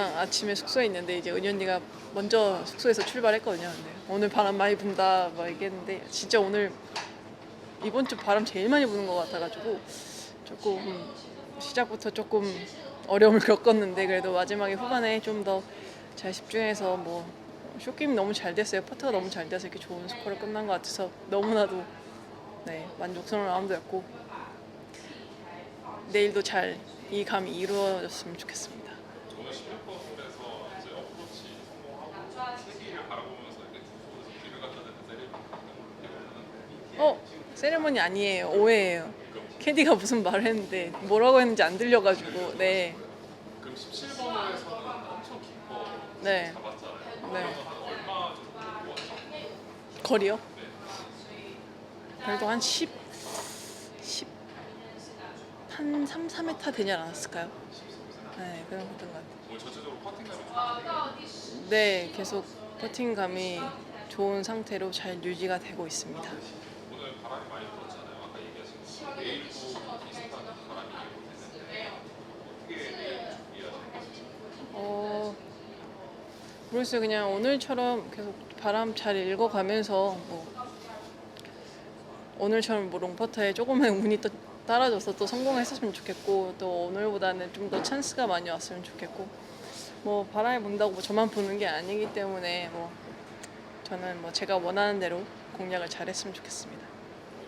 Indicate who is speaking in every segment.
Speaker 1: 항상 아침에 숙소에 있는데 이제 은희 언니가 먼저 숙소에서 출발했거든요. 근데 오늘 바람 많이 분다 막 얘기했는데 진짜 오늘 이번 주 바람 제일 많이 부는 것 같아가지고 조금 시작부터 조금 어려움을 겪었는데 그래도 마지막에 후반에 좀 더 잘 집중해서 뭐 쇼게임이 너무 잘 됐어요. 퍼터가 너무 잘 돼서 이렇게 좋은 스코어로 끝난 것 같아서 너무나도 네 만족스러운 라운드였고 내일도 잘 이 감이 이루어졌으면 좋겠습니다.
Speaker 2: 오늘 16번홀에서 이제 어프로치 성공하고 세기를 바라보면서 이렇게 두 손에서 길을 갖다 대는 세리머니
Speaker 1: 어 세레머니 아니에요 오해예요. 캐디가 무슨 말을 했는데 뭐라고 했는지 안 들려가지고 네
Speaker 2: 그럼 17번홀에서는 엄청 깊어
Speaker 1: 네.
Speaker 2: 잡았잖아요.
Speaker 1: 네.
Speaker 2: 얼마 정도 들고 왔죠?
Speaker 1: 거리요? 그래도 한 10, 10, 한 3, 4m 되지 않았을까요? 네, 그런 것 같은 것 같아요.
Speaker 2: 오늘 전체적으로 퍼팅감이 좋은데
Speaker 1: 네, 계속 퍼팅감이 좋은 상태로 잘 유지가 되고 있습니다.
Speaker 2: 오늘 바람이 많이 불었잖아요. 아까 얘기하신 거. 내일도 비슷한 바람이 예보되는데 어떻게 내일 준비하시는 거죠?
Speaker 1: 어, 모르겠어요. 그냥 오늘처럼 계속 바람 잘 읽어가면서 뭐 오늘처럼 뭐 롱퍼터에 조금만 운이 또 따라줘서 또 성공했었으면 좋겠고 또 오늘보다는 좀 더 찬스가 많이 왔으면 좋겠고 뭐 바람이 분다고 뭐 저만 부는 게 아니기 때문에 뭐 저는 뭐 제가 원하는 대로 공략을 잘했으면 좋겠습니다.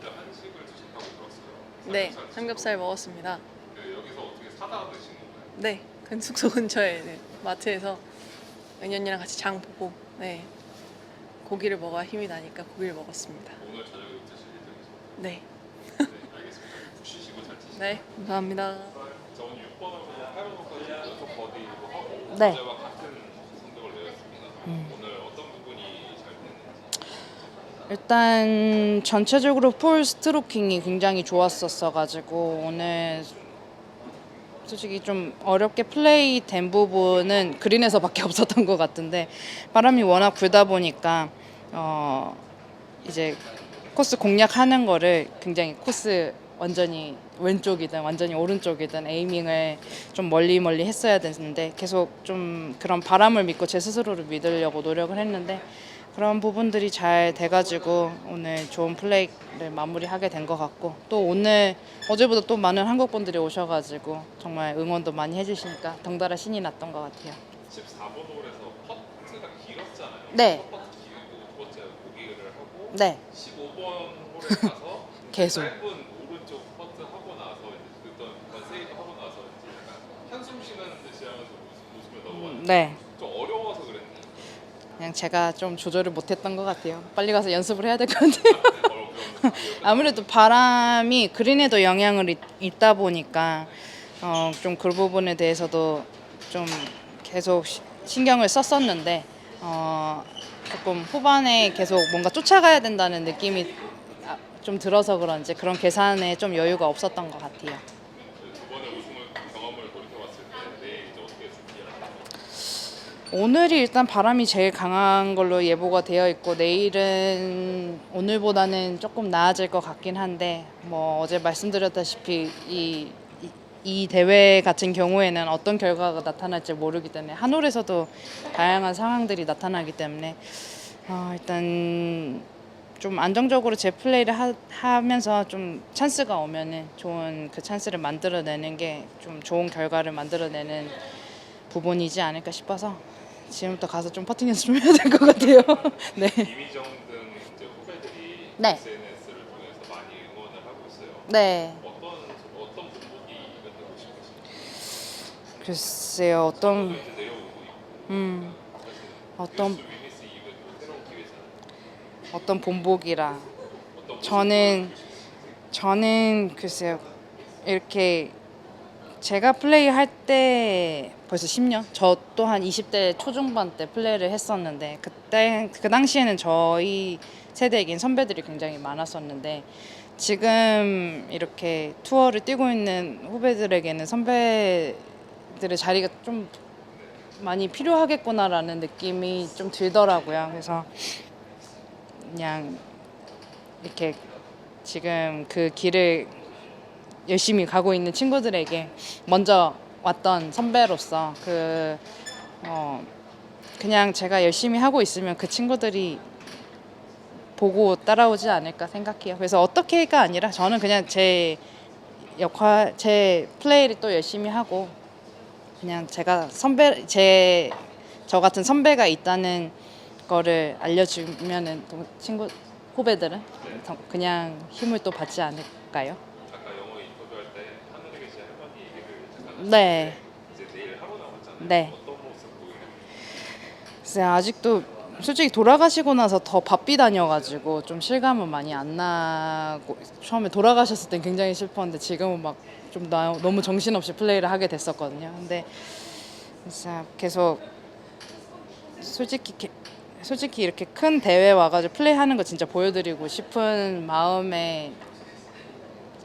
Speaker 2: 어제 한식을 드셨다고 들었어요.
Speaker 1: 네,
Speaker 2: 삼겹살
Speaker 1: 먹었습니다.
Speaker 2: 그 여기서 어떻게 사다 드신 건가요?
Speaker 1: 네, 근 숙소 근처에 네, 마트에서 언니랑 같이 장 보고 네 고기를 먹어야 힘이 나니까 고기를 먹었습니다.
Speaker 2: 오늘 저녁에 드실 예정이죠?
Speaker 1: 네,
Speaker 2: 네, 알겠습니다. 푹 쉬시고 잘 드시고.
Speaker 1: 네, 감사합니다.
Speaker 2: 저 오늘 6번을 8번까지 연속 버디로 하고
Speaker 3: 네.
Speaker 2: 어제와 같은 성적을 내렸습니다. 오늘 어떤 부분이 잘 됐는지
Speaker 3: 일단 전체적으로 폴 스트로킹이 굉장히 좋았었어가지고 오늘 솔직히 좀 어렵게 플레이 된 부분은 그린에서밖에 없었던 것 같은데 바람이 워낙 불다 보니까 어 이제 코스 공략하는 거를 굉장히 코스 완전히 왼쪽이든 완전히 오른쪽이든 에이밍을 좀 멀리 멀리 했어야 되는데 계속 좀 그런 바람을 믿고 제 스스로를 믿으려고 노력을 했는데 그런 부분들이 잘 돼가지고 오늘 좋은 플레이를 마무리하게 된 것 같고 또 오늘 어제보다 또 많은 한국 분들이 오셔가지고 정말 응원도 많이 해주시니까 덩달아 신이 났던 것 같아요.
Speaker 2: 14번 홀에서 퍼트가 길었잖아요.
Speaker 3: 네.
Speaker 2: 첫 퍼트 길고 두 번째 보기를 하고
Speaker 3: 네,
Speaker 2: 15번 홀에 가서
Speaker 3: 계속.
Speaker 2: 짧은 오른쪽 퍼트 하고 나서 이제 어떤 건세이드 하고 나서 이제 약간 한숨 쉬는 듯이 하면서 웃- 웃으며 넘어갔는데
Speaker 3: 네.
Speaker 2: 좀 어려워서 그랬는데
Speaker 3: 그냥 제가 좀 조절을 못했던 것 같아요. 빨리 가서 연습을 해야 될 것 같아요.
Speaker 2: 그런
Speaker 3: 아무래도 바람이 그린에도 영향을 있, 있다 보니까 어, 좀 그 부분에 대해서도 좀 계속 시- 신경을 썼었는데 어, 조금 후반에 계속 뭔가 쫓아가야 된다는 느낌이 아, 좀 들어서 그런지 그런 계산에 좀 여유가 없었던 것 같아요.
Speaker 2: 두 번의 우승을 경험을 돌이켜봤을 때 내일 이제 어떻게 준비할까?
Speaker 3: 오늘이 일단 바람이 제일 강한 걸로 예보가 되어 있고 내일은 오늘보다는 조금 나아질 것 같긴 한데 뭐 어제 말씀드렸다시피 이, 이, 이 대회 같은 경우에는 어떤 결과가 나타날지 모르기 때문에 한 홀에서도 다양한 상황들이 나타나기 때문에 어, 일단 좀 안정적으로 제 플레이를 하, 하면서 좀 찬스가 오면은 좋은 그 찬스를 만들어내는 게 좀 좋은 결과를 만들어내는 부분이지 않을까 싶어서 지금부터 가서 좀 퍼팅 연습 좀 해야 될 것 같아요. 네.
Speaker 2: 이미정 등 이제 후배들이
Speaker 3: 네.
Speaker 2: SNS를 통해서 많이 응원을 하고 있어요.
Speaker 3: 네.
Speaker 2: 어떤 어떤 이벤트 되고 싶으신가요?
Speaker 3: 글쎄요 어떤
Speaker 2: 이제 내려오고 있고
Speaker 3: 음 어떤
Speaker 2: 위니스 이벤트 새로운 기회잖아요.
Speaker 3: 어떤 본보기라 저는 저는 글쎄요 이렇게 제가 플레이 할 때 벌써 10년 저 또한 20대 초중반 때 플레이를 했었는데 그때 그 당시에는 저희 세대에겐 선배들이 굉장히 많았었는데 지금 이렇게 투어를 뛰고 있는 후배들에게는 선배들의 자리가 좀 많이 필요하겠구나라는 느낌이 좀 들더라고요. 그래서 그냥 이렇게 지금 그 길을 열심히 가고 있는 친구들에게 먼저 왔던 선배로서 그 어, 그냥 제가 열심히 하고 있으면 그 친구들이 보고 따라오지 않을까 생각해요. 그래서 어떻게가 아니라 저는 그냥 제 역할, 제 플레이를 또 열심히 하고 그냥 제가 선배, 제 저 같은 선배가 있다는 거를 알려주면은 또 친구 후배들은 더 그냥 힘을 또 받지 않을까요?
Speaker 2: 아까 영어 인터뷰할 때 하늘에 계신 할머니 얘기를 잠깐
Speaker 3: 네,
Speaker 2: 이제 내일 하고 나왔잖아요.
Speaker 3: 네.
Speaker 2: 어떤 모습 보이나요?
Speaker 3: 글쎄 아직도 솔직히 돌아가시고 나서 더 바삐 다녀가지고 좀 실감은 많이 안 나고 처음에 돌아가셨을 땐 굉장히 슬펐는데 지금은 막 좀 너무 정신없이 플레이를 하게 됐었거든요. 근데 진짜 계속 솔직히 게- 솔직히 이렇게 큰 대회 와가지고 플레이하는 거 진짜 보여드리고 싶은 마음에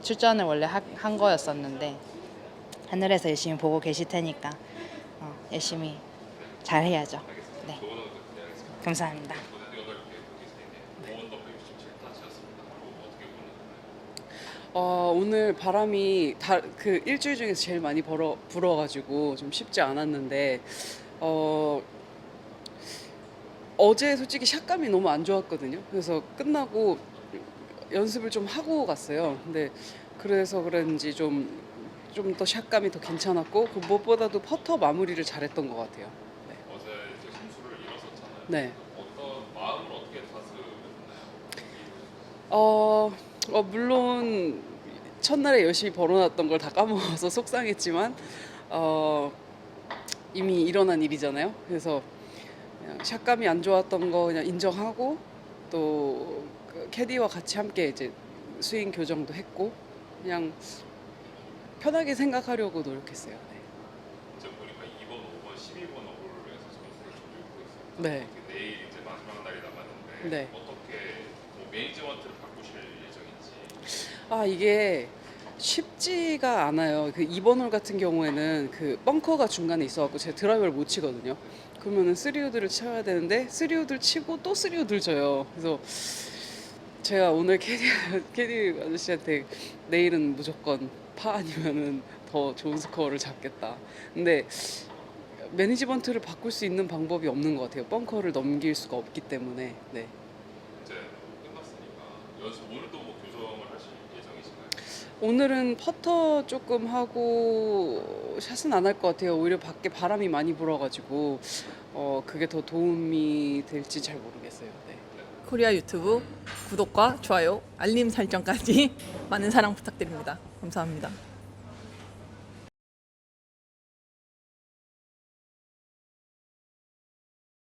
Speaker 3: 출전을 원래 하- 한 거였었는데 하늘에서 열심히 보고 계실 테니까 어, 열심히 잘 해야죠. 네. 감사합니다.
Speaker 4: 어, 오늘 바람이 다, 그 일주일 중에서 제일 많이 벌어, 불어가지고 좀 쉽지 않았는데 어, 어제 솔직히 샷감이 너무 안 좋았거든요. 그래서 끝나고 연습을 좀 하고 갔어요. 근데 그래서 그런지 좀 좀 더 샷감이 더 괜찮았고 그 무엇보다도 퍼터 마무리를 잘했던 것 같아요.
Speaker 2: 어제 이제 점수를 잃었었잖아요.
Speaker 4: 네.
Speaker 2: 어떤 마음을 어떻게 다스렸나요?
Speaker 4: 어, 어, 물론 첫날에 열심히 벌어놨던 걸 다 까먹어서 속상했지만 어, 이미 일어난 일이잖아요. 그래서 그냥 샷감이 안 좋았던 거 그냥 인정하고 또그 캐디와 같이 함께 이제 스윙 교정도 했고 그냥 편하게 생각하려고 노력했어요. 네.
Speaker 2: 지금 보니까 2번, 5번, 12번 어블에서 점수를 좀 읽고 있어요.
Speaker 4: 네.
Speaker 2: 내일 이제 마지막 날이 남았는데
Speaker 4: 네.
Speaker 2: 어떻게 뭐 매니지먼트를 바꾸실 예정인지
Speaker 4: 아 이게 쉽지가 않아요. 그 2번 홀 같은 경우에는 그 벙커가 중간에 있어갖고 제가 드라이버를 못 치거든요. 그러면은 3우드를 쳐야 되는데 3우드를 치고 또 3우드를 쳐요. 그래서 제가 오늘 캐디 캐디 아저씨한테 내일은 무조건 파 아니면은 더 좋은 스코어를 잡겠다. 근데 매니지먼트를 바꿀 수 있는 방법이 없는 것 같아요. 벙커를 넘길 수가 없기 때문에. 네.
Speaker 2: 이제 끝났으니까 연습 오늘도 뭐 교정을 하실 예정이신가요?
Speaker 4: 오늘은 퍼터 조금 하고 샷은 안 할 것 같아요. 오히려 밖에 바람이 많이 불어가지고 어 그게 더 도움이 될지 잘 모르겠어요. 네.
Speaker 1: 코리아 유튜브 구독과 좋아요, 알림 설정까지 많은 사랑 부탁드립니다. 감사합니다.